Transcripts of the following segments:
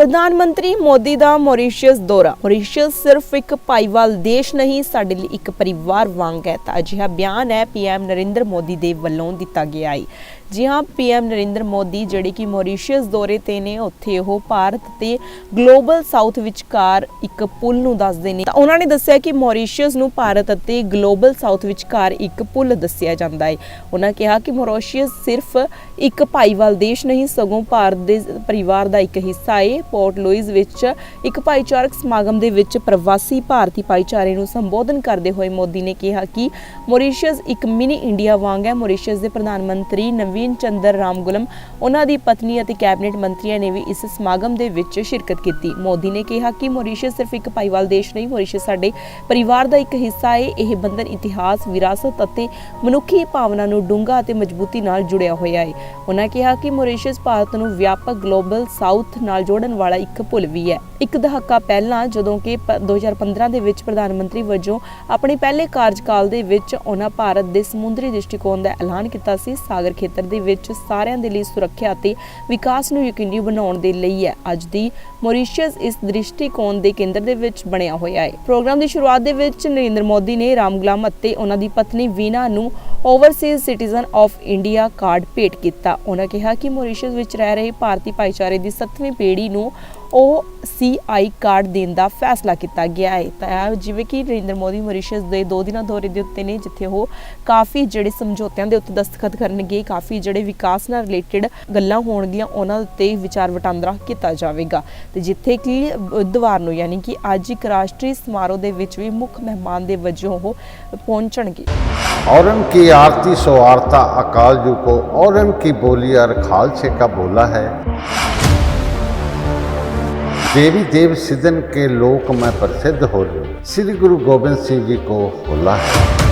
ਪ੍ਰਧਾਨ ਮੰਤਰੀ ਮੋਦੀ ਦਾ ਮੌਰੀਸ਼ੀਅਸ ਦੌਰਾ। ਮੌਰੀਸ਼ੀਅਸ ਸਿਰਫ ਇੱਕ ਭਾਈਵਾਲ ਦੇਸ਼ ਨਹੀਂ, ਸਾਡੇ ਲਈ ਇੱਕ ਪਰਿਵਾਰ ਵਾਂਗ ਹੈ। ਤਾਂ ਅਜਿਹਾ ਬਿਆਨ ਹੈ ਪੀਐਮ ਨਰਿੰਦਰ ਮੋਦੀ ਦੇ ਵੱਲੋਂ ਦਿੱਤਾ ਗਿਆ ਹੈ। ਜੀ ਹਾਂ ਪੀਐਮ ਨਰਿੰਦਰ ਮੋਦੀ, ਜਿਹੜੇ ਕਿ ਮੌਰੀਸ਼ੀਅਸ ਦੌਰੇ ਤੇ ਨੇ, ਉੱਥੇ ਉਹ ਭਾਰਤ ਤੇ ਗਲੋਬਲ ਸਾਊਥ ਵਿਚਕਾਰ ਇੱਕ ਪੁਲ ਨੂੰ ਦੱਸਦੇ ਨੇ। ਤਾਂ ਉਹਨਾਂ ਨੇ ਦੱਸਿਆ ਕਿ ਮੌਰੀਸ਼ੀਅਸ ਨੂੰ ਭਾਰਤ ਅਤੇ ਗਲੋਬਲ ਸਾਊਥ ਵਿਚਕਾਰ ਇੱਕ ਪੁਲ ਦੱਸਿਆ ਜਾਂਦਾ ਹੈ ਉਹਨਾਂ ਕਿਹਾ ਕਿ ਮੌਰੀਸ਼ੀਅਸ ਸਿਰਫ ਇੱਕ ਭਾਈਵਾਲ ਦੇਸ਼ ਨਹੀਂ, ਸਗੋਂ ਭਾਰਤ ਦੇ ਪਰਿਵਾਰ ਦਾ ਇੱਕ ਹਿੱਸਾ ਹੈ ਪੋਰਟ ਲੂਇਸ ਵਿੱਚ ਇੱਕ ਭਾਈਚਾਰਕ ਸਮਾਗਮ ਦੇ ਵਿੱਚ ਪ੍ਰਵਾਸੀ ਭਾਰਤੀ ਭਾਈਚਾਰੇ ਨੂੰ ਸੰਬੋਧਨ ਕਰਦੇ ਹੋਏ ਮੋਦੀ ਨੇ ਕਿਹਾ ਕਿ ਮੌਰੀਸ਼ੀਅਸ ਇੱਕ ਮਿਨੀ ਇੰਡੀਆ ਵਾਂਗ ਹੈ। ਮੌਰੀਸ਼ੀਅਸ ਦੇ ਪ੍ਰਧਾਨ ਮੰਤਰੀ ਨਵੀਂ ਨਵੀਨ ਚੰਦਰ ਰਾਮਗੁਲਮ, ਉਹਨਾਂ ਦੀ ਪਤਨੀ ਅਤੇ ਕੈਬਨਿਟ ਮੰਤਰੀਆਂ ਨੇ ਵੀ ਇਸ ਸਮਾਗਮ ਦੇ ਵਿੱਚ ਸ਼ਿਰਕਤ ਕੀਤੀ। ਮੋਦੀ ਨੇ ਕਿਹਾ ਕਿ ਮੌਰੀਸ਼ੀਅਸ ਸਿਰਫ ਇੱਕ ਭਾਈਵਾਲ ਦੇਸ਼ ਨਹੀਂ, ਮੌਰੀਸ਼ੀਅਸ ਸਾਡੇ ਪਰਿਵਾਰ ਦਾ ਇੱਕ ਹਿੱਸਾ ਹੈ ਇਹ ਬੰਧਨ ਇਤਿਹਾਸ, ਵਿਰਾਸਤ ਅਤੇ ਮਨੁੱਖੀ ਭਾਵਨਾ ਨੂੰ ਡੂੰਘਾ ਅਤੇ ਮਜ਼ਬੂਤੀ ਨਾਲ ਜੁੜਿਆ ਹੋਇਆ ਹੈ ਉਹਨਾਂ ਕਿਹਾ ਕਿ ਮੌਰੀਸ਼ੀਅਸ ਭਾਰਤ ਨੂੰ ਵਿਆਪਕ ਗਲੋਬਲ ਸਾਊਥ ਨਾਲ ਜੋੜਨ ਵਾਲਾ ਇੱਕ ਪੁਲ ਵੀ ਹੈ। ਇੱਕ ਦਹਾਕਾ ਪਹਿਲਾਂ ਜਦੋਂ ਕਿ ਪ- 2015 ਦੇ ਵਿੱਚ ਪ੍ਰਧਾਨ ਮੰਤਰੀ ਵਜੋਂ ਆਪਣੇ ਪਹਿਲੇ ਕਾਰਜਕਾਲ ਦੇ ਵਿੱਚ ਉਹਨਾਂ ਭਾਰਤ ਦੇ ਸਮੁੰਦਰੀ ਦ੍ਰਿਸ਼ਟੀਕੋਣ ਦਾ ਐਲਾਨ ਕੀਤਾ ਸੀ। ਸਾਗਰ ਖੇਤਰ ਦੇ ਵਿੱਚ ਸਾਰਿਆਂ ਦੇ ਲਈ ਸੁਰੱਖਿਆ ਅਤੇ ਵਿਕਾਸ ਨੂੰ ਯਕੀਨੀ ਬਣਾਉਣ ਦੇ ਲਈ ਹੈ। ਅੱਜ ਦੀ ਮੌਰੀਸ਼ੀਅਸ ਇਸ ਦ੍ਰਿਸ਼ਟੀਕੋਣ ਦੇ ਕੇਂਦਰ ਦੇ ਵਿੱਚ ਬਣਿਆ ਹੋਇਆ ਹੈ। ਪ੍ਰੋਗਰਾਮ ਦੀ ਸ਼ੁਰੂਆਤ ਦੇ ਵਿੱਚ ਨਰਿੰਦਰ ਮੋਦੀ ਨੇ ਰਾਮਗੁਲਾਮ ਅਤੇ ਉਹਨਾਂ ਦੀ ਪਤਨੀ ਵੀਨਾ ਨੂੰ overseas citizen of India card ਭੇਟ ਕੀਤਾ। ਉਹਨਾਂ ਕਿਹਾ ਕਿ ਮੌਰੀਸ਼ੀਅਸ ਵਿੱਚ ਰਹਿ ਰਹੇ ਭਾਰਤੀ ਭਾਈਚਾਰੇ ਦੀ 7ਵੀਂ ਪੀੜ੍ਹੀ ਨੂੰ ਉਹ ਸੀਆਈ ਕਾਰਡ ਦੇਣ ਦਾ ਫੈਸਲਾ ਕੀਤਾ ਗਿਆ ਹੈ। ਤਾਂ ਜਿਵੇਂ ਕਿ ਨਰਿੰਦਰ ਮੋਦੀ ਮੌਰੀਸ਼ੀਅਸ ਦੇ 2 ਦਿਨਾਂ ਦੌਰੇ ਦੇ ਉੱਤੇ ਨੇ, ਜਿੱਥੇ ਉਹ ਕਾਫੀ ਜਿਹੜੇ ਸਮਝੌਤਿਆਂ ਦੇ ਉੱਤੇ ਦਸਤਖਤ ਕਰਨਗੇ, ਕਾਫੀ ਜਿਹੜੇ ਵਿਕਾਸ ਨਾਲ ਰਿਲੇਟਡ ਗੱਲਾਂ ਹੋਣਗੀਆਂ, ਉਹਨਾਂ ਉੱਤੇ ਵਿਚਾਰ ਵਟਾਂਦਰਾ ਕੀਤਾ ਜਾਵੇਗਾ। ਤੇ ਜਿੱਥੇ ਕਿ ਬੁੱਧਵਾਰ ਨੂੰ ਯਾਨੀ ਕਿ ਅੱਜ ਇੱਕ ਰਾਸ਼ਟਰੀ ਸਮਾਰੋਹ ਦੇ ਵਿੱਚ ਵੀ ਮੁੱਖ ਮਹਿਮਾਨ ਦੇ ਵਜੋਂ ਉਹ ਪਹੁੰਚਣਗੇ। ਔਰੰਗ ਕੀ ਆਰਤੀ ਸੋ ਆਰਤਾ ਅਕਾਲ ਜੂ ਕੋ ਔਰਮ ਕੀ ਬੋਲੀ ਅਰ ਖਾਲਸੇ ਕਾ ਬੋਲਾ ਹੈ। देवी देव सिदन के लोक में प्रसिद्ध हो श्री गुरु गोविंद सिंह जी को होला है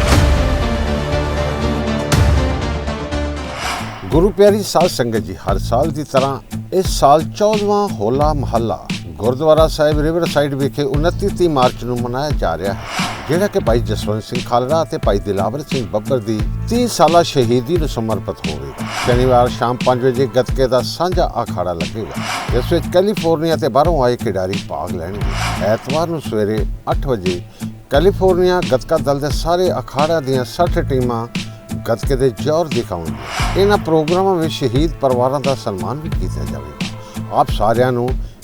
ਗੁਰੂ ਪਿਆਰੀ ਸਾਧ ਸੰਗਤ ਜੀ ਹਰ ਸਾਲ ਦੀ ਤਰ੍ਹਾਂ ਇਸ ਸਾਲ 14ਵਾਂ ਹੋਲਾ ਮਹੱਲਾ ਗੁਰਦੁਆਰਾ ਸਾਹਿਬ ਰਿਵਰ ਸਾਈਡ ਵਿਖੇ 29 30 ਮਾਰਚ ਨੂੰ ਮਨਾਇਆ ਜਾ ਰਿਹਾ ਹੈ, ਜਿਹੜਾ ਕਿ ਭਾਈ ਜਸਵੰਤ ਸਿੰਘ ਖਾਲੜਾ ਅਤੇ ਭਾਈ ਦਿਲਾਵਰ ਸਿੰਘ ਬੱਬਰ ਦੀ 30 ਸਾਲਾ ਸ਼ਹੀਦੀ ਨੂੰ ਸਮਰਪਿਤ ਹੋਵੇਗਾ। ਸ਼ਨੀਵਾਰ ਸ਼ਾਮ 5 ਵਜੇ ਗੱਤਕੇ ਦਾ ਸਾਂਝਾ ਅਖਾੜਾ ਲੱਗੇਗਾ, ਜਿਸ ਵਿੱਚ ਕੈਲੀਫੋਰਨੀਆ ਤੇ ਬਾਹਰੋਂ ਆਏ ਖਿਡਾਰੀ ਭਾਗ ਲੈਣਗੇ। ਐਤਵਾਰ ਨੂੰ ਸਵੇਰੇ 8 ਵਜੇ ਕੈਲੀਫੋਰਨੀਆ ਗੱਤਕਾ ਦਲ ਦੇ ਸਾਰੇ ਅਖਾੜਿਆਂ ਦੀਆਂ 60 ਟੀਮਾਂ ਗੱਤਕੇ ਦੇ ਜ਼ੋਰ ਦਿਖਾਉਣਗੇ ਇਹਨਾਂ ਪ੍ਰੋਗਰਾਮਾਂ ਵਿੱਚ ਸ਼ਹੀਦ ਪਰਿਵਾਰਾਂ ਦਾ ਸਨਮਾਨ ਵੀ ਕੀਤਾ ਜਾਵੇਗਾ। ਆਪ ਸਾਰਿਆਂ ਨੂੰ